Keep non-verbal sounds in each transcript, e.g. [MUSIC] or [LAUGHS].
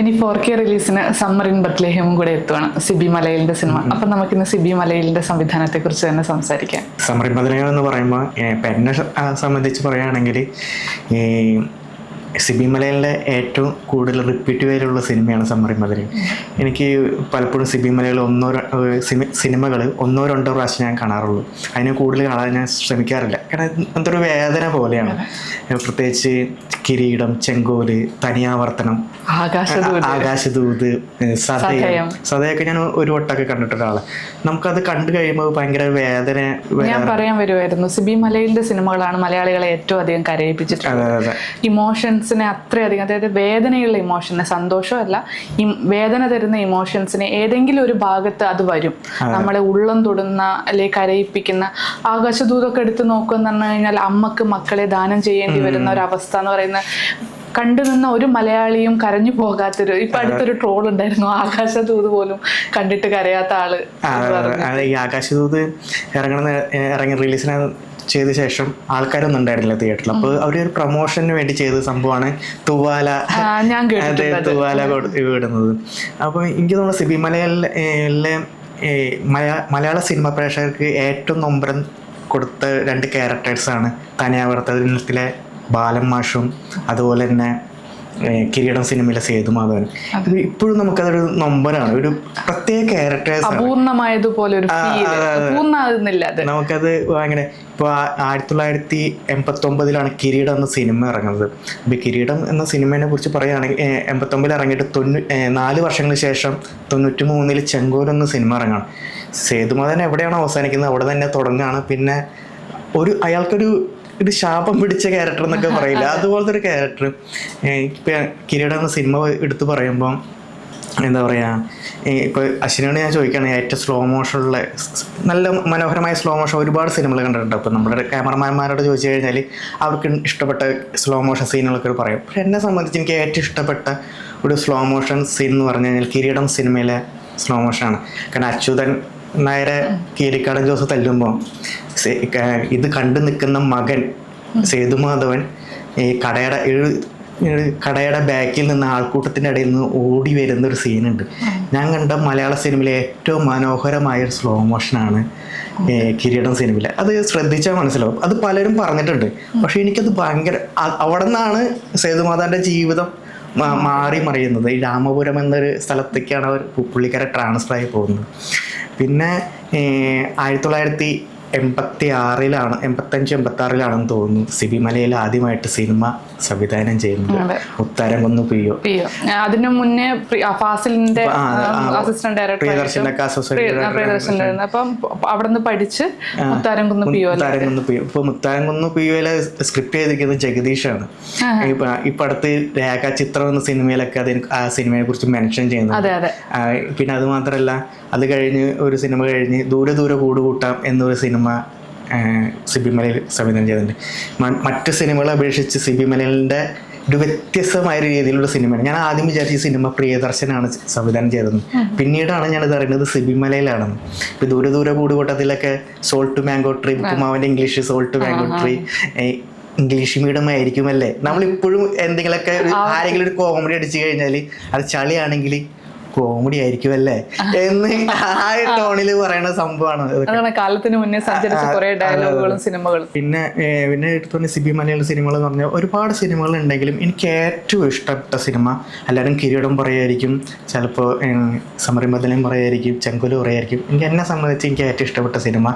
ഇനി four K റിലീസിന് summer in ബത്ലേഹമും കൂടെ എത്തുവാണ് സിബി മലയിലിന്റെ സിനിമ. അപ്പൊ നമുക്കിന്ന് സിബി മലയിലിന്റെ സംവിധാനത്തെ കുറിച്ച് തന്നെ സംസാരിക്കാം. സമ്മർ ഇൻ ബത്ലേഹം എന്ന് പറയുമ്പോൾ ഇപ്പം എന്നെ സംബന്ധിച്ച് പറയുകയാണെങ്കിൽ ഈ സിബി മലയിലെ ഏറ്റവും കൂടുതൽ റിപ്പീറ്റ് വേലുള്ള സിനിമയാണ് സമ്മർ ഇൻ മധുരൈ എനിക്ക് പലപ്പോഴും സിബി മലയിൽ ഒന്നോ സിനിമകൾ ഒന്നോ രണ്ടോ പ്രാവശ്യം ഞാൻ കാണാറുള്ളൂ. അതിനെ കൂടുതൽ കാണാൻ ഞാൻ ശ്രമിക്കാറില്ല. കാരണം എന്തൊരു വേദന പോലെയാണ്. പ്രത്യേകിച്ച് കിരീടം ചെങ്കോൽ തനിയാവർത്തനം ആകാശദൂത്. സതയം സതയം. സതയൊക്കെ ഞാൻ ഒരു വട്ടമൊക്കെ കണ്ടിട്ട ഒരാളാണ് നമുക്കത് കണ്ടു കഴിയുമ്പോൾ ഭയങ്കര വേദന ഞാൻ പറയാൻ വരുമായിരുന്നു സിബി മലയിലെ സിനിമകളാണ് മലയാളികളെ ഏറ്റവും അധികം കരയിപ്പിച്ചിട്ടുള്ളത്. ഇമോഷൻസിനെ അത്രയധികം അതായത് വേദനയുള്ള ഇമോഷനെ സന്തോഷമല്ല ഈ വേദന തരുന്ന ഇമോഷൻസിനെ ഏതെങ്കിലും ഒരു ഭാഗത്ത് അത് വരും. നമ്മളെ ഉള്ളം തൊടുന്ന അല്ലെ കരയിപ്പിക്കുന്ന ആകാശദൂതൊക്കെ എടുത്ത് നോക്കുമെന്ന് പറഞ്ഞു കഴിഞ്ഞാൽ അമ്മയ്ക്ക് മക്കളെ ദാനം ചെയ്യേണ്ടി വരുന്ന ഒരു അവസ്ഥ എന്ന് പറയുന്ന കണ്ടു നിന്ന ഒരു മലയാളിയും കരഞ്ഞു പോകാത്തൊരു ഇപ്പൊ അടുത്തൊരു ട്രോൾ ഉണ്ടായിരുന്നു ആകാശദൂത് പോലും കണ്ടിട്ട് കരയാത്ത ആൾ ഈ ആകാശദൂത് ഇറങ്ങണ ഇറങ്ങി റിലീസിന് ചെയ്ത ശേഷം ആൾക്കാരൊന്നും ഉണ്ടായിരുന്നില്ല തിയേറ്ററിൽ അപ്പോൾ അവർ ഒരു പ്രൊമോഷന് വേണ്ടി ചെയ്ത സംഭവമാണ് തുവാല. തുവാല വിടുന്നത് അപ്പോൾ എനിക്ക് തോന്നുന്നു സിബി മലയാളിലെ മലയാള സിനിമ പ്രേക്ഷകർക്ക് ഏറ്റവും നൊമ്പരം കൊടുത്ത രണ്ട് ക്യാരക്ടേഴ്സാണ് തനിയാവർത്തനത്തിലെ ബാലൻ മാഷും അതുപോലെ തന്നെ കിരീടം സിനിമയിലെ സേതുമാധവൻ. ഇപ്പോഴും നമുക്കതൊരു നൊമ്പനാണ്. ഒരു പ്രത്യേക ക്യാരക്ടേഴ്സ് അപൂർണമായതുപോലെ ഒരു പൂർണമാകുന്നില്ല നമുക്കത് അങ്ങനെ ഇപ്പോൾ ആയിരത്തി തൊള്ളായിരത്തി എൺപത്തി ഒമ്പതിലാണ് കിരീടം എന്ന സിനിമ ഇറങ്ങുന്നത്. അപ്പോൾ കിരീടം എന്ന സിനിമയെ കുറിച്ച് പറയുകയാണെങ്കിൽ എൺപത്തൊമ്പതിൽ ഇറങ്ങിയിട്ട് തൊണ്ണൂ നാല് വർഷങ്ങൾക്ക് ശേഷം തൊണ്ണൂറ്റി മൂന്നിൽ ചെങ്കോൽ എന്ന സിനിമ ഇറങ്ങണം. സേതുമാധവൻ എവിടെയാണ് അവസാനിക്കുന്നത് അവിടെ തന്നെ തുടങ്ങുകയാണ്. പിന്നെ ഒരു അയാൾക്കൊരു ഒരു ശാപം പിടിച്ച ക്യാരക്ടർ എന്നൊക്കെ പറയില്ല? അതുപോലത്തെ ഒരു ക്യാരക്ടർ ഇപ്പൊ കിരീടം എന്ന സിനിമ എടുത്തു പറയുമ്പോൾ എന്താ പറയുക ഇപ്പോൾ അശ്വിനോട് ഞാൻ ചോദിക്കുകയാണെങ്കിൽ ഏറ്റവും സ്ലോ മോഷനുള്ള നല്ല മനോഹരമായ സ്ലോ മോഷൻ ഒരുപാട് സിനിമകൾ കണ്ടിട്ടുണ്ട്. അപ്പോൾ നമ്മുടെ ക്യാമറമാന്മാരോട് ചോദിച്ചു കഴിഞ്ഞാൽ അവർക്ക് ഇഷ്ടപ്പെട്ട സ്ലോ മോഷൻ സീനുകളൊക്കെ പറയും. പക്ഷെ എന്നെ സംബന്ധിച്ച് എനിക്ക് ഏറ്റവും ഇഷ്ടപ്പെട്ട ഒരു സ്ലോ മോഷൻ സീൻ എന്ന് പറഞ്ഞു കഴിഞ്ഞാൽ കിരീടം സിനിമയിലെ സ്ലോ മോഷനാണ് കാരണം അച്യുതൻ നായരെ കീരിക്കാടൻ ജോസ് തല്ലുമ്പോൾ ഇത് കണ്ടു നിൽക്കുന്ന മകൻ സേതുമാധവൻ ഈ കടയുടെ കടയുടെ ബാക്കിൽ നിന്ന് ആൾക്കൂട്ടത്തിന്റെ ഇടയിൽ നിന്ന് ഓടി വരുന്ന ഒരു സീനുണ്ട്. ഞാൻ കണ്ട മലയാള സിനിമയിലെ ഏറ്റവും മനോഹരമായ ഒരു സ്ലോ മോഷനാണ് കിരീടം സിനിമയിൽ. അത് ശ്രദ്ധിച്ചാൽ മനസ്സിലാവും. അത് പലരും പറഞ്ഞിട്ടുണ്ട്. പക്ഷെ എനിക്കത് ഭയങ്കര അവിടെ നിന്നാണ് സേതുമാതാന്റെ ജീവിതം മാറി മറിയുന്നത്. ഈ രാമപുരം എന്നൊരു സ്ഥലത്തേക്കാണ് അവർ പുള്ളിക്കാരെ ട്രാൻസ്ഫർ ആയി പോകുന്നത്. പിന്നെ ആയിരത്തി തൊള്ളായിരത്തി എൺപത്തി ആറിലാണ് എൺപത്തഞ്ച് എൺപത്തി ആറിലാണെന്ന് തോന്നുന്നു. സിബി മലയിൽ ആദ്യമായിട്ട് സിനിമ സംവിധാനം ചെയ്യുന്നത്. ഉത്തരം കൊന്നു പിയോ അതിനു മുന്നേ ഫാസിലിന്റെ അസിസ്റ്റന്റ് ഡയറക്ടർ അപ്പം പഠിച്ച് മുത്താരം കുന്ന് പിയോ മുത്താരം കുന്നു പിയോ ഇപ്പൊ മുത്താരം കുന്നു പിയോയിലെ സ്ക്രിപ്റ്റ് ചെയ്തിരിക്കുന്നത് ജഗദീഷാണ്. ഇപ്പൊ അടുത്ത് രേഖ ചിത്രം എന്ന സിനിമയിലൊക്കെ അതിന് ആ സിനിമയെ കുറിച്ച് മെൻഷൻ ചെയ്യുന്നത് പിന്നെ അത് മാത്രല്ല അത് കഴിഞ്ഞ് ഒരു സിനിമ കഴിഞ്ഞ് ദൂരെ ദൂരെ കൂടുകൂട്ടാം എന്നൊരു സിനിമ ആ, സിബി മലയിൽ സംവിധാനം ചെയ്തിട്ടുണ്ട്. മറ്റ് സിനിമകളെ അപേക്ഷിച്ച് സിബി മലയിലിന്റെ ഒരു വ്യത്യസ്തമായ രീതിയിലുള്ള സിനിമയാണ്. ഞാൻ ആദ്യം വിചാരിച്ച ഈ സിനിമ പ്രിയദർശനാണ് സംവിധാനം ചെയ്തത്. പിന്നീടാണ് ഞാനിത് അറിയുന്നത് സിബിമലയിലാണെന്ന് മലയിലാണെന്ന് ഇപ്പൊ ദൂരെ ദൂരെ കൂടുകൂട്ടത്തിലൊക്കെ salt mango tree ഉപ്പുമാവിന്റെ English salt mango tree English medium ആയിരിക്കുമല്ലേ? നമ്മളിപ്പോഴും എന്തെങ്കിലുമൊക്കെ ആരെങ്കിലും ഒരു കോമഡി അടിച്ചു കഴിഞ്ഞാൽ അത് ചളിയാണെങ്കിൽ കോമഡി ആയിരിക്കും അല്ലേ എന്ന് ആ ടോണിൽ പറയുന്ന സംഭവമാണ്. അതാണ് കാലത്തിന് മുന്നേ സഞ്ചരിച്ച കുറെ ഡയലോഗുകളും സിനിമകളും. പിന്നെ പിന്നെ എടുത്തോണ്ട് സിബി മലയാള സിനിമകൾ എന്ന് പറഞ്ഞാൽ ഒരുപാട് സിനിമകൾ ഉണ്ടെങ്കിലും എനിക്ക് ഏറ്റവും ഇഷ്ടപ്പെട്ട സിനിമ എല്ലാവരും കിരീടം പറയായിരിക്കും ചിലപ്പോൾ സമരബദലും പറയായിരിക്കും ചെങ്കുലു പറയായിരിക്കും എനിക്ക് എന്നെ സംബന്ധിച്ച് എനിക്ക് ഏറ്റവും ഇഷ്ടപ്പെട്ട സിനിമ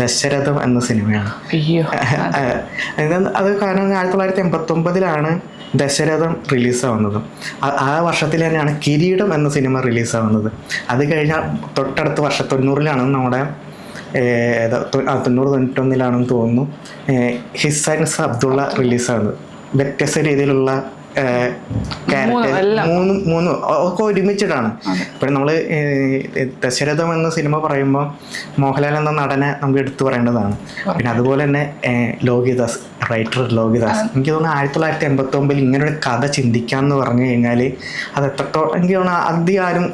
ദശരഥം എന്ന സിനിമയാണ്. [LAUGHS] അത്. കാരണം ആയിരത്തി തൊള്ളായിരത്തി എൺപത്തി ഒമ്പതിലാണ് ദശരഥം റിലീസാവുന്നത് ആ- വർഷത്തിൽ തന്നെയാണ് കിരീടം എന്ന സിനിമ റിലീസാവുന്നത് അത് കഴിഞ്ഞ തൊട്ടടുത്ത വർഷം തൊണ്ണൂറിലാണ് നമ്മുടെ തൊണ്ണൂറ് തൊണ്ണൂറ്റൊന്നിലാണെന്ന് തോന്നുന്നു. ഹിസൈൻസ് അബ്ദുള്ള റിലീസാവുന്നത് വ്യത്യസ്ത രീതിയിലുള്ള മൂന്ന്. മൂന്നും ഒക്കെ ഒരുമിച്ചിട്ടാണ്. ഇപ്പം നമ്മൾ ദശരഥം എന്ന സിനിമ പറയുമ്പോൾ മോഹൻലാൽ എന്ന നടനെ നമുക്ക് എടുത്തു പറയേണ്ടതാണ്. പിന്നെ അതുപോലെ തന്നെ ലോകിദാസ് റൈറ്റർ ലോകിദാസ്. എനിക്ക് തോന്നുന്നു ആയിരത്തി തൊള്ളായിരത്തി എൺപത്തി ഒമ്പതിൽ ഇങ്ങനൊരു കഥ കഥ ചിന്തിക്കാന്ന് പറഞ്ഞു കഴിഞ്ഞാൽ അത് എത്രത്തോളം എനിക്ക് തോന്നുന്നു അധികം ആരും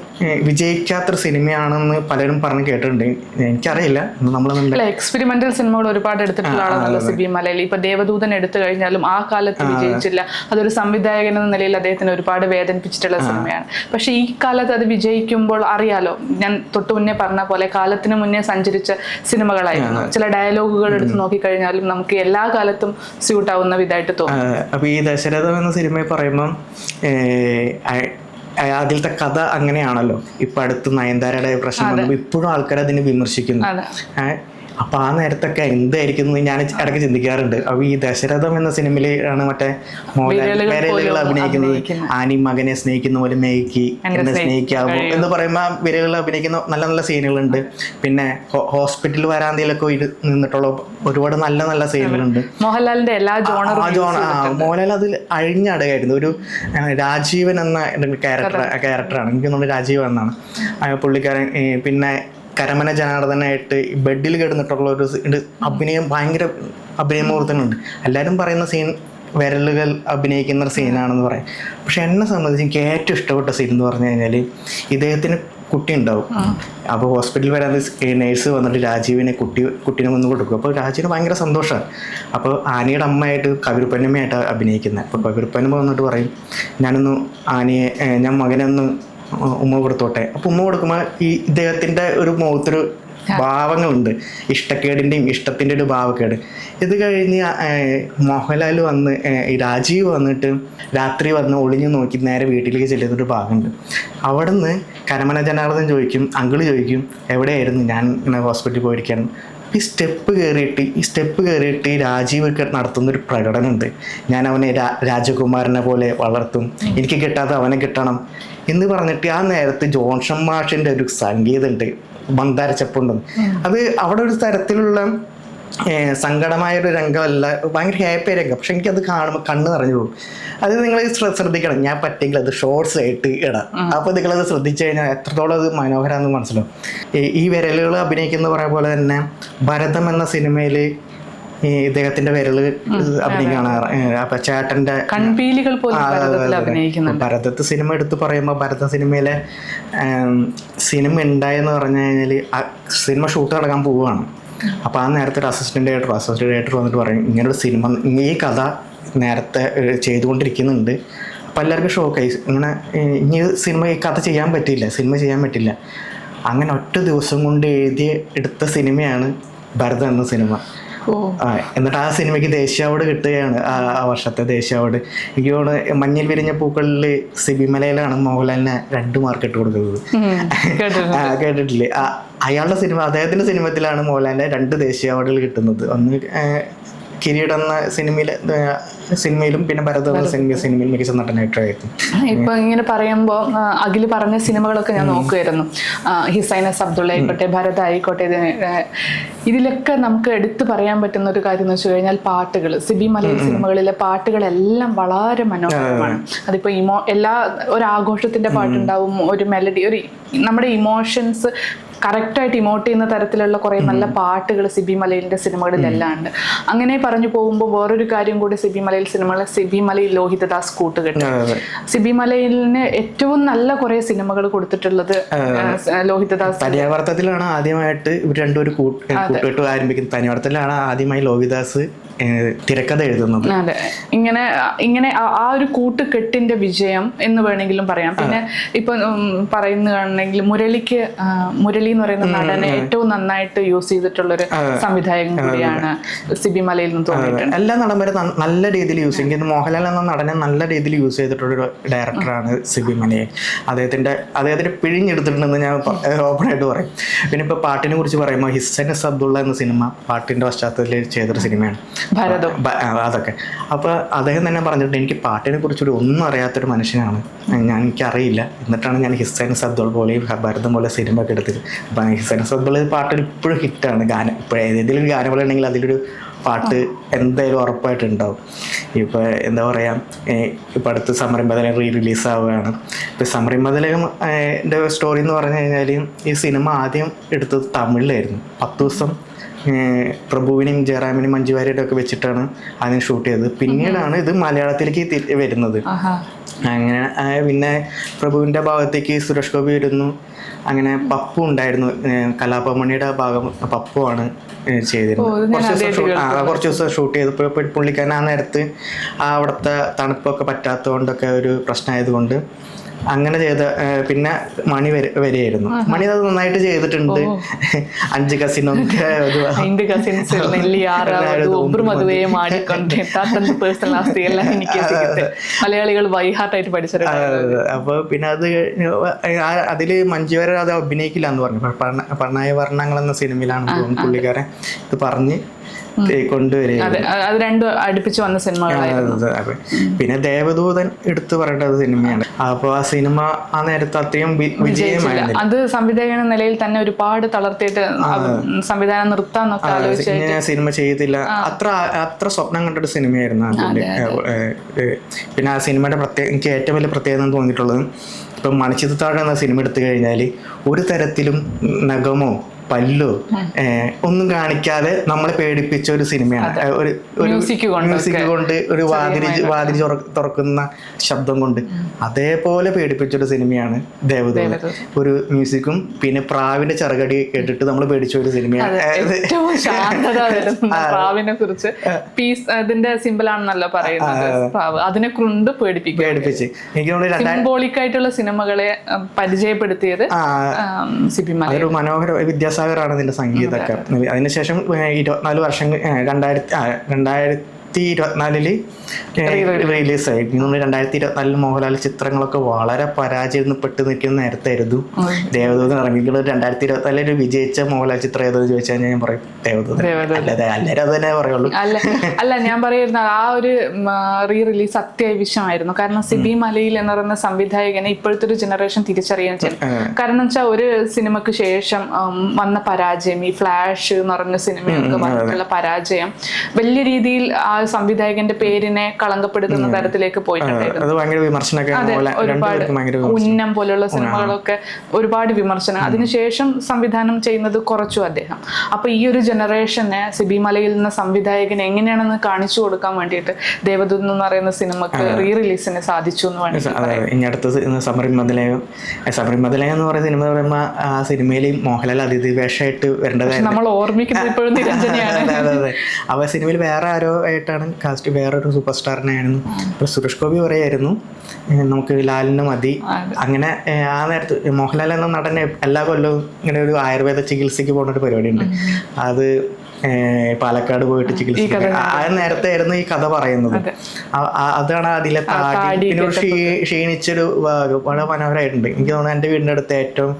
വിജയിക്കാത്തൊരു സിനിമയാണെന്ന് പലരും പറഞ്ഞ് കേട്ടിട്ടുണ്ട്. എനിക്കറിയില്ല. നമ്മൾ എക്സ്പെരിമെന്റൽ സിനിമകൾ ഒരുപാട് എടുത്തിട്ടുള്ള ആളാണല്ലോ സിബി ഇപ്പൊ ദേവദൂതൻ എടുത്തു കഴിഞ്ഞാലും ആ കാലത്ത് വിജയിച്ചില്ല. അതൊരു സംവിധായകൻ സംവിധായകൻ എന്ന നിലയിൽ അദ്ദേഹത്തിന് ഒരുപാട് വേദനിപ്പിച്ചിട്ടുള്ള സിനിമയാണ്. പക്ഷെ ഈ കാലത്ത് അത് വിജയിക്കുമ്പോൾ അറിയാലോ ഞാൻ തൊട്ടു മുന്നേ പറഞ്ഞ പോലെ കാലത്തിന് മുന്നേ സഞ്ചരിച്ച സിനിമകളായിരുന്നു. ചില ഡയലോഗുകൾ എടുത്ത് നോക്കിക്കഴിഞ്ഞാലും നമുക്ക് എല്ലാ കാലത്തും സ്യൂട്ട് ആവുന്ന വിധമായിട്ട് തോന്നും. അപ്പൊ ഈ ദശരഥം എന്ന സിനിമ പറയുമ്പം അതിലത്തെ കഥ അങ്ങനെയാണല്ലോ. ഇപ്പൊ അടുത്ത് നയൻതാരയുടെ പ്രശ്നം ഇപ്പോഴും ആൾക്കാർ അതിനെ വിമർശിക്കുന്നു അതെ ഏഹ്, അപ്പൊ ആ നേരത്തൊക്കെ എന്തായിരിക്കും എന്ന് ഞാൻ ഇടയ്ക്ക് ചിന്തിക്കാറുണ്ട്. അപ്പൊ ഈ ദശരഥം എന്ന സിനിമയിലാണ് മറ്റേ മോഹൻലാൽ വിരലുകൾ അഭിനയിക്കുന്നത്. ആനി മകനെ സ്നേഹിക്കുന്ന പോലെ മേക്കി എന്നെ സ്നേഹിക്കാവൂ എന്ന് പറയുമ്പോൾ വിരലുകൾ അഭിനയിക്കുന്ന നല്ല നല്ല സീനുകളുണ്ട്. പിന്നെ ഹോസ്പിറ്റൽ വരാന്തയിലൊക്കെ ഇരു നിന്നിട്ടുള്ള ഒരുപാട് നല്ല നല്ല സീനുകളുണ്ട്. മോഹൻലാലിന്റെ എല്ലാ ജോണറും മോഹൻലാൽ അതിൽ അഴിഞ്ഞടുകയായിരുന്നു. ഒരു രാജീവൻ എന്ന ക്യാരക്ടർ ക്യാരക്ടറാണ് എനിക്ക് തോന്നുന്നു രാജീവൻ എന്നാണ്. പുള്ളിക്കാരൻ പിന്നെ കരമന ജനാർദ്ദനായിട്ട് ബെഡിൽ കിടന്നിട്ടുള്ള ഒരു അഭിനയം ഭയങ്കര അഭിനയമുഹൂർത്തങ്ങളുണ്ട് എല്ലാവരും പറയുന്ന സീൻ വിരലുകൾ അഭിനയിക്കുന്ന ഒരു സീനാണെന്ന് പറയാം. പക്ഷെ എന്നെ സംബന്ധിച്ച് എനിക്ക് ഏറ്റവും ഇഷ്ടപ്പെട്ട സീൻ എന്ന് പറഞ്ഞു കഴിഞ്ഞാൽ ഇദ്ദേഹത്തിന് കുട്ടി ഉണ്ടാവും. അപ്പോൾ ഹോസ്പിറ്റലിൽ വരാൻ നേഴ്സ് വന്നിട്ട് രാജീവിനെ കുട്ടി കുട്ടീനെ വന്ന് കൊടുക്കും. അപ്പോൾ രാജീവിന് ഭയങ്കര സന്തോഷമാണ്. അപ്പോൾ ആനയുടെ അമ്മയായിട്ട് കവിർപ്പന്നമ്മയായിട്ട് അഭിനയിക്കുന്നത് അപ്പോൾ കവിർപ്പന്നമ്മ വന്നിട്ട് പറയും ഞാനൊന്ന് ആനയെ ഞാൻ മകനെ ഒന്ന് ഉമ്മ കൊടുത്തോട്ടെ. അപ്പോൾ ഉമ്മ കൊടുക്കുമ്പോൾ ഈ ഇദ്ദേഹത്തിന്റെ ഒരു മുഖത്തൊരു ഭാവങ്ങളുണ്ട്. ഇഷ്ടക്കേടിന്റെയും ഇഷ്ടത്തിന്റെ ഒരു ഭാവക്കേട്. ഇത് കഴിഞ്ഞ് മോഹൻലാൽ വന്ന് രാജീവ് വന്നിട്ട് രാത്രി വന്ന് ഒളിഞ്ഞു നോക്കി നേരെ വീട്ടിലേക്ക് ചെല്ലുന്നൊരു ഭാഗമുണ്ട്. അവിടുന്ന് കരമന ജനാർദ്ദൻ ചോദിക്കും അങ്കിൾ ചോദിക്കും എവിടെയായിരുന്നു? ഞാൻ ഇങ്ങനെ ഹോസ്പിറ്റലിൽ പോയിരിക്കാൻ. ഈ സ്റ്റെപ്പ് കയറിയിട്ട് ഈ സ്റ്റെപ്പ് കയറിയിട്ട് ഈ രാജീവ് നടത്തുന്ന ഒരു പ്രകടനമുണ്ട്. ഞാൻ അവനെ രാജകുമാരനെ പോലെ വളർത്തും. എനിക്ക് കിട്ടാതെ അവനെ കിട്ടണം. എന്ന് പറഞ്ഞിട്ട് ആ നേരത്ത് ജോൺഷൻ മാഷിന്റെ ഒരു സംഗീതമുണ്ട് മന്ദാരച്ചപ്പുണ്ടെന്ന് അത് അവിടെ ഒരു തരത്തിലുള്ള സങ്കടമായ ഒരു രംഗമല്ല ഭയങ്കര ഹാപ്പി രംഗം. പക്ഷെ എനിക്കത് കാണുമ്പോൾ കണ്ണ് നിറഞ്ഞു പോകും. അത് നിങ്ങൾ ശ്രദ്ധിക്കണം. ഞാൻ പറ്റെങ്കിൽ അത് ഷോർട്സ് ആയിട്ട് ഇടാം. അപ്പോൾ നിങ്ങളത് ശ്രദ്ധിച്ചു കഴിഞ്ഞാൽ എത്രത്തോളം അത് മനോഹരമാണെന്ന് മനസ്സിലാവും. ഈ വിരലുകൾ അഭിനയിക്കുന്ന പറയുന്ന പോലെ തന്നെ ഭരതം എന്ന സിനിമയിൽ ഈ ഇദ്ദേഹത്തിന്റെ വിരൽ അഭിനയിക്കാണ് അപ്പൊ ചേട്ടന്റെ കൺപീലികൾ ഭരതത്ത് സിനിമ എടുത്തു പറയുമ്പോൾ ഭരത സിനിമയിലെ സിനിമ ഉണ്ടായെന്ന് പറഞ്ഞു കഴിഞ്ഞാൽ സിനിമ ഷൂട്ട് നടക്കാൻ പോവുകയാണ്. അപ്പോൾ ആ നേരത്തെ ഒരു അസിസ്റ്റന്റ് ഡയറക്ടർ അസിസ്റ്റന്റ് ഡയറക്ടർ വന്നിട്ട് പറയും ഇങ്ങനൊരു സിനിമ ഈ കഥ നേരത്തെ ചെയ്തുകൊണ്ടിരിക്കുന്നുണ്ട്. അപ്പം എല്ലാവർക്കും ഷോക്കായി. ഇങ്ങനെ ഇനി സിനിമ ഈ കഥ ചെയ്യാൻ പറ്റില്ല സിനിമ ചെയ്യാൻ പറ്റില്ല അങ്ങനെ ഒറ്റ ദിവസം കൊണ്ട് എഴുതി എടുത്ത സിനിമയാണ് ഭരതം എന്ന സിനിമ. എന്നിട്ട് ആ സിനിമയ്ക്ക് ദേശീയ അവാർഡ് കിട്ടുകയാണ് ആ വർഷത്തെ ദേശീയ അവാർഡ് എനിക്ക് തോന്നുന്നു മഞ്ഞിൽ വിരിഞ്ഞ പൂക്കളിൽ സിബിമലയിലാണ് മോഹൻലാലിന് രണ്ട് മാർക്ക് ഇട്ട് കൊടുക്കുന്നത്. കേട്ടിട്ടില്ലേ? അയാളുടെ സിനിമ അദ്ദേഹത്തിന്റെ സിനിമത്തിലാണ് മോഹൻലാലിന് രണ്ട് ദേശീയ അവാർഡുകൾ കിട്ടുന്നത്. ഒന്ന് കിരീടം എന്ന സിനിമയിൽ സിനിമയിലും പിന്നെ ഭരത സിനിമയിൽ മികച്ച നടനായിട്ടായിരുന്നു. ഇപ്പൊ ഇങ്ങനെ പറയുമ്പോൾ അഖിൽ പറഞ്ഞ സിനിമകളൊക്കെ ഞാൻ നോക്കുമായിരുന്നു ഹിസൈനസ് അബ്ദുള്ള ആയിക്കോട്ടെ ഭരത് ആയിക്കോട്ടെ ഇതിലൊക്കെ നമുക്ക് എടുത്തു പറയാൻ പറ്റുന്ന ഒരു കാര്യം എന്ന് വെച്ച് കഴിഞ്ഞാൽ പാട്ടുകൾ സിബി മലയിൽ സിനിമകളിലെ പാട്ടുകളെല്ലാം വളരെ മനോഹരമാണ്. അതിപ്പോ ഇമോ എല്ലാ ഒരു ആഘോഷത്തിന്റെ പാട്ടുണ്ടാവും ഒരു മെലഡി ഒരു നമ്മുടെ ഇമോഷൻസ് കറക്റ്റായിട്ട് ഇമോട്ട് ചെയ്യുന്ന തരത്തിലുള്ള കുറെ നല്ല പാട്ടുകൾ സിബി മലയിലിന്റെ സിനിമകളിലെല്ലാം ഉണ്ട് അങ്ങനെ പറഞ്ഞു പോകുമ്പോൾ വേറൊരു കാര്യം കൂടി സിബി മലയിൽ സിനിമ സിബി മലയിൽ ലോഹിതദാസ് കൂട്ടുകെട്ട്. സിബി മലയിലിന് ഏറ്റവും നല്ല കുറെ സിനിമകൾ കൊടുത്തിട്ടുള്ളത് ലോഹിതദാസ് തനിയാവർത്തത്തിലാണ് ആദ്യമായിട്ട് ഇവർ രണ്ടുപേരും കൂട്ടുകെട്ട് ആരംഭിക്കുന്നത്. തനിയാവർത്തത്തിലാണ് ആദ്യമായി ലോഹിദാസ് ഏഹ്, തിരക്കഥ എഴുതുന്നത്. അതെ. ഇങ്ങനെ ഇങ്ങനെ ആ- ഒരു കൂട്ടുകെട്ടിന്റെ വിജയം എന്ന് വേണമെങ്കിലും പറയാം. പിന്നെ ഇപ്പൊ പറയുന്നതാണെങ്കിൽ മുരളിക്ക് മുരളി എന്ന് പറയുന്ന നടനെ ഏറ്റവും നന്നായിട്ട് യൂസ് ചെയ്തിട്ടുള്ള ഒരു സംവിധായകൻ കൂടിയാണ് സിബി മലയിൽ നിന്ന് തോന്നിയിട്ടുണ്ട്. എല്ലാ നടന്മാരും നല്ല രീതിയിൽ യൂസ് ചെയ്യും. മോഹൻലാൽ എന്ന നടനെ നല്ല രീതിയിൽ യൂസ് ചെയ്തിട്ടുള്ള ഒരു ഡയറക്ടറാണ് സിബി മലയെ അദ്ദേഹത്തിന്റെ അദ്ദേഹത്തിന്റെ പിഴിഞ്ഞെടുത്തിട്ടുണ്ടെന്ന് ഞാൻ ഓപ്പൺ ആയിട്ട് പറയും. പിന്നെ ഇപ്പൊ പാട്ടിനെ കുറിച്ച് പറയുമ്പോൾ ഹിസ്സനസ് അബ്ദുള്ള എന്ന സിനിമ പാട്ടിന്റെ പശ്ചാത്തലത്തിൽ ചെയ്തൊരു സിനിമയാണ്. അതൊക്കെ. അപ്പോൾ അദ്ദേഹം തന്നെ പറഞ്ഞിട്ട് എനിക്ക് പാട്ടിനെ കുറിച്ചൊരു ഒന്നും അറിയാത്തൊരു മനുഷ്യനാണ്. ഞാൻ എനിക്കറിയില്ല. എന്നിട്ടാണ് ഞാൻ ഹിസ്സൈൻ സബ്ദോൾ പോലെയും ഭരതം പോലെ സിനിമ ഒക്കെ എടുത്തത്. അപ്പം ഹിസ്സൈൻ സബ്ദോൾ പാട്ട് ഇപ്പോഴും ഹിറ്റാണ് ഗാനം. ഇപ്പോൾ ഏതെങ്കിലും ഒരു ഗാനുകളുണ്ടെങ്കിൽ അതിലൊരു പാട്ട് എന്തായാലും ഉറപ്പായിട്ട് ഉണ്ടാവും ഇപ്പോൾ എന്താ പറയാ ഇപ്പൊ അടുത്ത് സമരം ബദലം റീ റിലീസ് ആവുകയാണ്. ഇപ്പൊ സമരം ബദലം എന്റെ സ്റ്റോറി എന്ന് പറഞ്ഞു കഴിഞ്ഞാൽ ഈ സിനിമ ആദ്യം എടുത്തത് തമിഴിലായിരുന്നു. പത്ത് ദിവസം പ്രഭുവിനെയും ജയറാമിനെയും മഞ്ജുവാരിയുടെ ഒക്കെ വെച്ചിട്ടാണ് ആദ്യം ഷൂട്ട് ചെയ്തത്. പിന്നീടാണ് ഇത് മലയാളത്തിലേക്ക് വരുന്നത്. അങ്ങനെ പിന്നെ പ്രഭുവിന്റെ ഭാഗത്തേക്ക് സുരേഷ് ഗോപി വരുന്നു. അങ്ങനെ പപ്പു ഉണ്ടായിരുന്നു. കലാപമണിയുടെ ഭാഗം പപ്പു ആണ് ചെയ്തിരുന്നത്. കുറച്ച് ദിവസം കുറച്ച് ഷൂട്ട് ചെയ്തപ്പോൾ പുള്ളിക്കാരൻ ആ നേരത്ത് ആ അവിടുത്തെ തണുപ്പൊക്കെ പറ്റാത്തതുകൊണ്ടൊക്കെ ഒരു പ്രശ്നമായതുകൊണ്ട് അങ്ങനെ ചെയ്ത പിന്നെ മണി വരെയായിരുന്നു. മണി അത് നന്നായിട്ട് ചെയ്തിട്ടുണ്ട്. അഞ്ച് കസിൻ പേഴ്സണൽ മലയാളികൾ അപ്പൊ അപ്പോൾ പിന്നെ അത് അതിൽ മഞ്ജു വരെ അത് അഭിനയിക്കില്ല എന്ന് പറഞ്ഞു പ്രണയ വർണങ്ങൾ എന്ന സിനിമയിലാണ് പുള്ളിക്കാരൻ. ഇത് പറഞ്ഞ് കൊണ്ടുവരിക അത് വന്ന സിനിമകളാണ് പിന്നെ ദേവദൂതൻ എടുത്തു പറയേണ്ട സിനിമയാണ്. അപ്പോൾ ആ സിനിമ ആ നേരത്തെ അത്രയും വിജയമായിരുന്നു അത് സംവിധായകൻ എന്ന നിലയിൽ തന്നെ ഒരുപാട് തളർത്തിയിട്ട് സംവിധാനം നിർത്താൻ ആലോചിച്ച് ഇങ്ങനെ സിനിമ ചെയ്തില്ല. അത്ര അത്ര സ്വപ്നം കണ്ടൊരു സിനിമയായിരുന്നു പിന്നെ ആ സിനിമയുടെ പ്രത്യേക എനിക്ക് ഏറ്റവും വലിയ പ്രത്യേകത എന്ന് തോന്നിയിട്ടുള്ളത് ഇപ്പം മണിച്ചിത്രത്താഴ് എന്ന സിനിമ എടുത്തു കഴിഞ്ഞാൽ ഒരു തരത്തിലും നഖമോ പല്ലോ ഒന്നും കാണിക്കാതെ നമ്മളെ പേടിപ്പിച്ച ഒരു സിനിമയാണ്. ഒരു മ്യൂസിക് കൊണ്ട് ഒരു വാതിരി വാതിരി തുറക്കുന്ന ശബ്ദം കൊണ്ട്. അതേപോലെ പേടിപ്പിച്ച ഒരു സിനിമയാണ് ദേവദൂതൻ ഒരു മ്യൂസിക്കും പിന്നെ പ്രാവിന്റെ ചെറുകടി കേട്ടിട്ട് നമ്മൾ പേടിച്ച ഒരു സിനിമയാണ്. പ്രാവിനെ കുറിച്ച് പീസ് അതിന്റെ സിമ്പിൾ ആണെന്നല്ല പറയുന്നത്. പ്രാവ്. അതിനെ കൊണ്ട് പേടിപ്പിക്കും പേടിപ്പിച്ച്. എനിക്ക് സിംബോളിക് ആയിട്ടുള്ള സിനിമകളെ പരിചയപ്പെടുത്തിയത് മനോഹര സിബി മനോഹര വിദ്യാസാഗറാണ് ഇതിന്റെ സംഗീതമൊക്കെ. അതിനുശേഷം ഇരുപത്തിനാല് വർഷം രണ്ടായിരത്തി രണ്ടായിരത്തി രണ്ടായിരത്തി ഇരുപത്തിനാലിൽ റിലീസായി ഇന്ന് രണ്ടായിരത്തി ഇരുപത്തിനാലിൽ മോഹൻലാൽ ചിത്രങ്ങളൊക്കെ വളരെ പരാജയപ്പെട്ട് നിൽക്കുന്ന നേരത്തായിരുന്നു. ദേവദൂതൻ ഇറങ്ങിയിട്ടുള്ളത് രണ്ടായിരത്തി ഇരുപത്തിനാലിൽ ഒരു വിജയിച്ച മോഹൻലാൽ ചിത്രം ഏതെന്ന് ചോദിച്ചാൽ ഞാൻ പറയും ദേവദൂതൻ. അല്ലാതെ എല്ലാവരും അത് തന്നെ പറയുള്ളൂ. അല്ല അല്ല ഞാൻ പറയുന്ന ആ ഒരു റീ റിലീസ് അത്യാവശ്യമായിരുന്നു കാരണം സിബി മലയിൽ എന്ന് പറയുന്ന സംവിധായകനെ ഇപ്പോഴത്തെ ഒരു ജനറേഷൻ തിരിച്ചറിയാൻ ചെയ്യും കാരണം വെച്ചാൽ ഒരു സിനിമക്ക് ശേഷം വന്ന പരാജയം ഈ ഫ്ലാഷ് എന്ന് പറഞ്ഞ സിനിമയൊക്കെ വന്നിട്ടുള്ള പരാജയം വലിയ രീതിയിൽ ആ സംവിധായകന്റെ പേരിനെ കളങ്കപ്പെടുത്തുന്ന തരത്തിലേക്ക് പോയിട്ടുണ്ടായിരുന്നു. ഉന്നം പോലുള്ള സിനിമകളൊക്കെ ഒരുപാട് വിമർശനം. അതിനുശേഷം സംവിധാനം ചെയ്യുന്നത് കുറച്ചു അദ്ദേഹം. അപ്പൊ ഈ ഒരു ജനറേഷനെ സിബി മലയിൽ നിന്ന് സംവിധായകൻ എങ്ങനെയാണെന്ന് കാണിച്ചു കൊടുക്കാൻ വേണ്ടിയിട്ട് ദേവദൂത് എന്ന് പറയുന്ന സിനിമക്ക് റീ റിലീസിന് സാധിച്ചു എന്ന് വേണമെങ്കിൽ ഇനി അടുത്ത സമരം മതലയം സമരം മതലയം എന്ന് പറയുന്ന സിനിമ പറയുമ്പോൾ ആ സിനിമയിൽ മോഹൻലാൽ അതിഥി വേഷമായിട്ട് വരേണ്ടതായിരുന്നു നമ്മൾ ഓർമ്മിക്കുന്നത് ഇപ്പോഴും നിരഞ്ജനയാണ്. അതെ അതെ അവ സിനിമയിൽ വേറെ ആരോ ആയിട്ടാണ് കാസ്റ്റ് വേറൊരു സൂപ്പർ സ്റ്റാറിനായിരുന്നു ഇപ്പൊ സുരേഷ് ഗോപി പറയായിരുന്നു നമുക്ക് ലാലിന് മതി. അങ്ങനെ ആ നേരത്ത് മോഹൻലാൽ എന്ന നടനെ എല്ലാ കൊല്ലവും ഇങ്ങനെ ഒരു ആയുർവേദ ചികിത്സയ്ക്ക് പോകുന്ന ഒരു പരിപാടിയുണ്ട്. അത് പാലക്കാട് പോയിട്ട് ചികിത്സിക്കുന്നത് ആ നേരത്തെ ആയിരുന്നു ഈ കഥ പറയുന്നത്. അതാണ് അതിലെ താടി പിന്നെ ക്ഷീണിച്ചൊരു ഭാഗം വളരെ മനോഹരമായിട്ടുണ്ട്. എനിക്ക് തോന്നുന്നു എന്റെ വീടിന്റെ അടുത്ത് ഏറ്റവും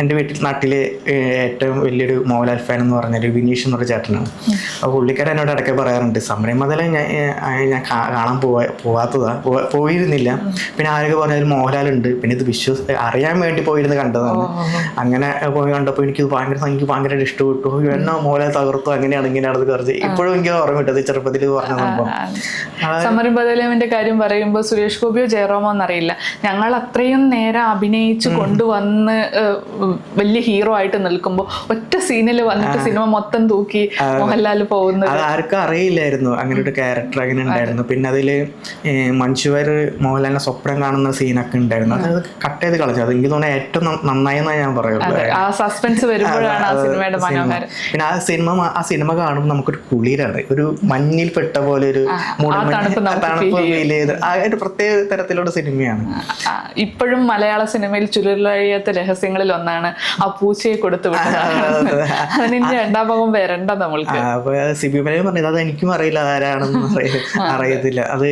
എന്റെ വീട്ടിൽ നാട്ടിലെ ഏറ്റവും വലിയൊരു മോഹൻലാൽ ഫാൻ എന്ന് പറഞ്ഞൊരു വിനീഷ് എന്ന് പറഞ്ഞ ചേട്ടനാണ് അപ്പോൾ പുള്ളിക്കാരൻ എന്നോട് ഇടയ്ക്ക് പറയാറുണ്ട് സമരം മുതൽ ഞാൻ ഞാൻ കാണാൻ പോവാ പോവാത്തതാ പോയിരുന്നില്ല. പിന്നെ ആരൊക്കെ പറഞ്ഞാൽ മോഹൻലാൽ ഉണ്ട് പിന്നെ ഇത് വിശ്വസ് അറിയാൻ വേണ്ടി പോയിരുന്ന് കണ്ടതാണ്. അങ്ങനെ പോയി കണ്ടപ്പോൾ എനിക്ക് ഭയങ്കര എനിക്ക് ഭയങ്കര ഇഷ്ടപ്പെട്ടു. എന്നോ എന്നാ മോഹൻലാൽ തകർത്തു അങ്ങനെയാണ് ഇങ്ങനെയാണെന്ന് കുറച്ച് ഇപ്പോഴും എനിക്ക് ഓർമ്മ കിട്ടത് ചെറുപ്പത്തിൽ പറഞ്ഞ സംഭവം. സമരം ബദലേമിന്റെ കാര്യം പറയുമ്പോൾ സുരേഷ് ഗോപിയോ ജയറോമോ എന്നറിയില്ല. ഞങ്ങൾ അത്രയും നേരം അഭിനയിച്ച് കൊണ്ടുവന്ന് വലിയ ഹീറോ ആയിട്ട് നിൽക്കുമ്പോൾ ഒറ്റ സീനിൽ വന്നിട്ട് സിനിമ മൊത്തം തൂക്കി മോഹൻലാൽ പോകുന്നത്. അത് ആർക്കും അറിയില്ലായിരുന്നു. അങ്ങനെ ഒരു ക്യാരക്ടർ അങ്ങനെ ഉണ്ടായിരുന്നു. പിന്നെ അതിൽ മഞ്ജുവർ മോഹൻലാലിനെ സ്വപ്നം കാണുന്ന സീനൊക്കെ ഉണ്ടായിരുന്നു. അത് കട്ട് ചെയ്ത് കളിച്ചു അത് എനിക്ക് തോന്നുന്നു ഏറ്റവും നന്നായി ഞാൻ പറയുള്ളൂ. ആ സസ്പെൻസ് വരുമ്പോഴാണ് ആ സിനിമയുടെ മനോഹരം. പിന്നെ ആ സിനിമ ആ സിനിമ കാണുമ്പോൾ നമുക്കൊരു കുളിരാണ്. ഒരു മഞ്ഞിൽ പെട്ട പോലെ ഒരു തണുപ്പ് ഫീൽ ചെയ്ത് ആ ഒരു പ്രത്യേക തരത്തിലുള്ള സിനിമയാണ്. ഇപ്പോഴും മലയാള സിനിമയിൽ ചുരുളഴിയാത്ത രഹസ്യങ്ങളിൽ ഒന്നാണ് ആ പൂച്ചയെ കൊടുത്തു അതിന്റെ രണ്ടാം ഭാഗം വരണ്ട നമ്മൾക്ക്. ആ, അപ്പൊ സിബി മലയും പറഞ്ഞത് അത് എനിക്കും അറിയില്ല ആരാണെന്ന് [LAUGHS] അറിയ- അറിയത്തില്ല. അത്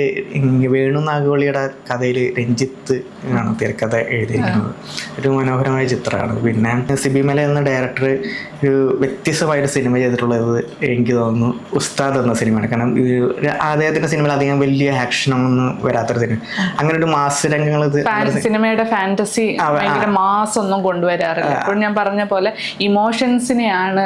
വേണു നാഗവളിയുടെ കഥയിൽ രഞ്ജിത്ത് ആണ് തിരക്കഥ എഴുതിയിരിക്കുന്നത്. ഒരു മനോഹരമായ ചിത്രമാണ്. പിന്നെ സിബി മല എന്ന ഡയറക്ടർ ഒരു വ്യത്യസ്തമായൊരു സിനിമ ചെയ്തിട്ടുള്ളത് എനിക്ക് തോന്നുന്നു ഉസ്താദ് എന്ന സിനിമയാണ്. കാരണം ഇത് അദ്ദേഹത്തിന്റെ സിനിമയിൽ അധികം വലിയ ആക്ഷൻ ഒന്നും വരാത്തൊരു സിനിമ. അങ്ങനെ ഒരു മാസ് രംഗങ്ങൾ സിനിമയുടെ ഫാന്റസി മാസ് ഒന്നും കൊണ്ടുവരാറില്ല. അപ്പോൾ ഞാൻ പറഞ്ഞ പോലെ ഇമോഷൻസിനെയാണ്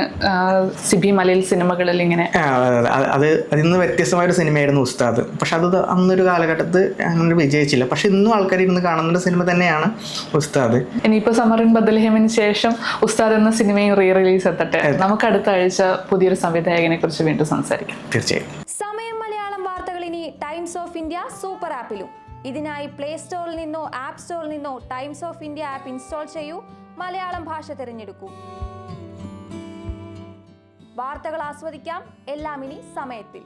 സിബി മലയിൽ സിനിമകളിൽ ഇങ്ങനെ അതെ, അതെ. അത്. അതിൽ നിന്ന് വ്യത്യസ്തമായ ഒരു സിനിമയായിരുന്നു ഉസ്താദ്. പക്ഷെ അത് അന്നൊരു കാലഘട്ടത്ത് അങ്ങനെ വിജയിച്ചില്ല. പക്ഷെ ഇന്നും ആൾക്കാർ ഇരുന്ന് കാണുന്ന സിനിമ തന്നെയാണ് ഉസ്താദ്. ഇനിയിപ്പോ സമറിൻ ബദൽഹേമിന് ശേഷം ഉസ്താദ് എന്ന സിനിമയും റീ റിലീസ് എത്തട്ടെ നമുക്ക് അടുത്ത ആഴ്ച പുതിയൊരു സംവിധായകനെ കുറിച്ച് വീണ്ടും സംസാരിക്കാം. തീർച്ചയായും. സമയം മലയാളം വാർത്തകൾ ഇനി ടൈംസ് ഓഫ് ഇന്ത്യ സൂപ്പർ ആപ്പിലും ഇതിനായി പ്ലേ സ്റ്റോറിൽ നിന്നോ ആപ്പ് സ്റ്റോറിൽ നിന്നോ Times of India app install ചെയ്യൂ. മലയാളം ഭാഷ തിരഞ്ഞെടുക്കൂ. വാർത്തകൾ ആസ്വദിക്കാം. എല്ലാം ഇനി സമയത്തിൽ.